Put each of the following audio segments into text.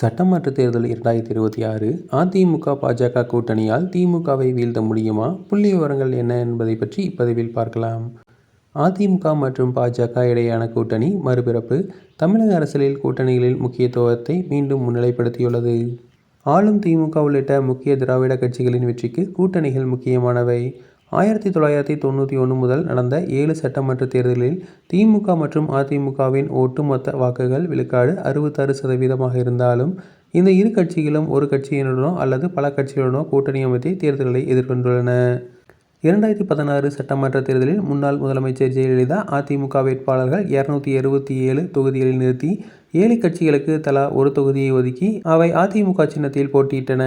சட்டமன்ற தேர்தல் இரண்டாயிரத்தி இருபத்தி ஆறு அதிமுக பாஜக கூட்டணியால் திமுகவை வீழ்த்த முடியுமா? புள்ளி விவரங்கள் என்ன என்பதை பற்றி இப்பதிவில் பார்க்கலாம். அதிமுக மற்றும் பாஜக இடையேயான கூட்டணி மறுபிறப்பு. தமிழக அரசியலில் கூட்டணிகளில் முக்கியத்துவத்தை மீண்டும் முன்னிலைப்படுத்தியுள்ளது. ஆளும் திமுக உள்ளிட்ட முக்கிய திராவிட கட்சிகளின் வெற்றிக்கு கூட்டணிகள் முக்கியமானவை. ஆயிரத்தி தொள்ளாயிரத்தி தொண்ணூற்றி ஒன்று முதல் நடந்த ஏழு சட்டமன்ற தேர்தலில் திமுக மற்றும் அதிமுகவின் ஒட்டுமொத்த வாக்குகள் விழுக்காடு அறுபத்தாறு சதவீதமாக இருந்தாலும் இந்த இரு கட்சிகளும் ஒரு கட்சியினுடனோ அல்லது பல கட்சிகளுடனோ கூட்டணி அமைத்து தேர்தல்களை எதிர்கொண்டுள்ளன. இரண்டாயிரத்தி பதினாறு சட்டமன்ற தேர்தலில் முன்னாள் முதலமைச்சர் ஜெயலலிதா அதிமுக வேட்பாளர்கள் இருநூத்தி எழுபத்தி ஏழு தொகுதிகளில் நிறுத்தி ஏழு கட்சிகளுக்கு தலா ஒரு தொகுதியை ஒதுக்கி அவை அதிமுக சின்னத்தில் போட்டியிட்டன.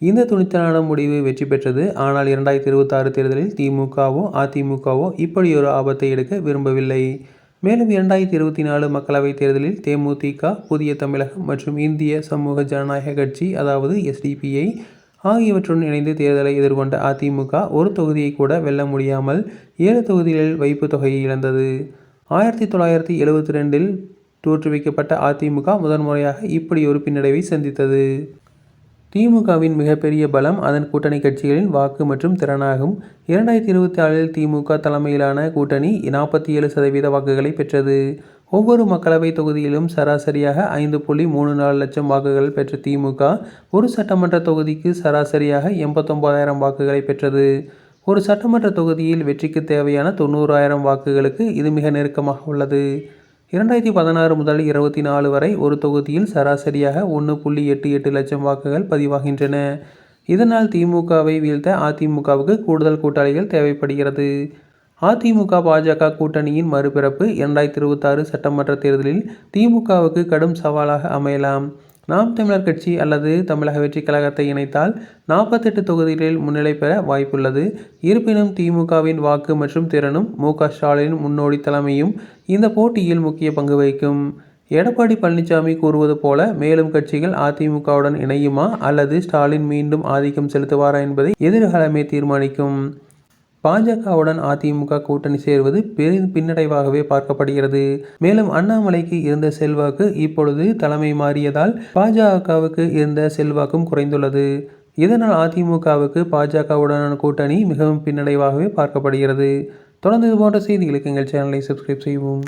இந்த துணிச்சலான முடிவு வெற்றி பெற்றது. ஆனால் இரண்டாயிரத்தி இருபத்தாறு தேர்தலில் திமுகவோ அதிமுகவோ இப்படியொரு ஆபத்தை எடுக்க விரும்பவில்லை. மேலும் இரண்டாயிரத்தி இருபத்தி நாலு மக்களவைத் தேர்தலில் தேமுதிக புதிய தமிழகம் மற்றும் இந்திய சமூக ஜனநாயக கட்சி அதாவது எஸ்டிபிஐ ஆகியவற்றுடன் இணைந்து தேர்தலை எதிர்கொண்ட அதிமுக ஒரு தொகுதியை கூட வெல்ல முடியாமல் ஏழு தொகுதிகளில் வைப்பு தொகையை இழந்தது. ஆயிரத்தி தொள்ளாயிரத்தி எழுபத்தி ரெண்டில் தோற்றுவிக்கப்பட்ட அதிமுக முதன்முறையாக இப்படி ஒரு பின்னடைவை சந்தித்தது. திமுகவின் மிகப்பெரிய பலம் அதன் கூட்டணி கட்சிகளின் வாக்கு மற்றும் திறனாகும். இரண்டாயிரத்தி இருபத்தி ஆறில் திமுக தலைமையிலான கூட்டணி நாற்பத்தி ஏழு சதவீத வாக்குகளை பெற்றது. ஒவ்வொரு மக்களவை தொகுதியிலும் சராசரியாக ஐந்து புள்ளி மூணு நாலு லட்சம் வாக்குகள் பெற்ற திமுக ஒரு சட்டமன்ற தொகுதிக்கு சராசரியாக எண்பத்தொம்பதாயிரம் வாக்குகளை பெற்றது. ஒரு சட்டமன்ற தொகுதியில் வெற்றிக்கு தேவையான தொண்ணூறாயிரம் வாக்குகளுக்கு இது மிக நெருக்கமாக உள்ளது. இரண்டாயிரத்தி பதினாறு முதல் இருபத்தி நாலு வரை ஒரு தொகுதியில் சராசரியாக ஒன்று புள்ளி எட்டு எட்டு லட்சம் வாக்குகள் பதிவாகின்றன. இதனால் திமுகவை வீழ்த்த அதிமுகவுக்கு கூடுதல் கூட்டாளிகள் தேவைப்படுகிறது. அதிமுக பாஜக கூட்டணியின் மறுபிறப்பு இரண்டாயிரத்தி இருபத்தாறு சட்டமன்ற தேர்தலில் திமுகவுக்கு கடும் சவாலாக அமையலாம். நாம் தமிழர் கட்சி அல்லது தமிழக வெற்றி கழகத்தை இணைத்தால் நாற்பத்தெட்டு தொகுதிகளில் முன்னிலை பெற வாய்ப்புள்ளது. இருப்பினும் திமுகவின் வாக்கு மற்றும் திறனும் மு க ஸ்டாலின் முன்னோடி தலைமையும் இந்த போட்டியில் முக்கிய பங்கு வகிக்கும். எடப்பாடி பழனிசாமி கூறுவது போல மேலும் கட்சிகள் அதிமுகவுடன் இணையுமா அல்லது ஸ்டாலின் மீண்டும் ஆதிக்கம் செலுத்துவாரா என்பதை எதிர்காலமே தீர்மானிக்கும். பாஜகவுடன் அதிமுக கூட்டணி சேர்வது பெரும் பின்னடைவாகவே பார்க்கப்படுகிறது. மேலும் அண்ணாமலைக்கு இருந்த செல்வாக்கு இப்பொழுது தலைமை மாறியதால் பாஜகவுக்கு இருந்த செல்வாக்கும் குறைந்துள்ளது. இதனால் அதிமுகவுக்கு பாஜகவுடனான கூட்டணி மிகவும் பின்னடைவாகவே பார்க்கப்படுகிறது. தொடர்ந்து இது போன்ற செய்திகளுக்கு எங்கள் சேனலை சப்ஸ்கிரைப் செய்வோம்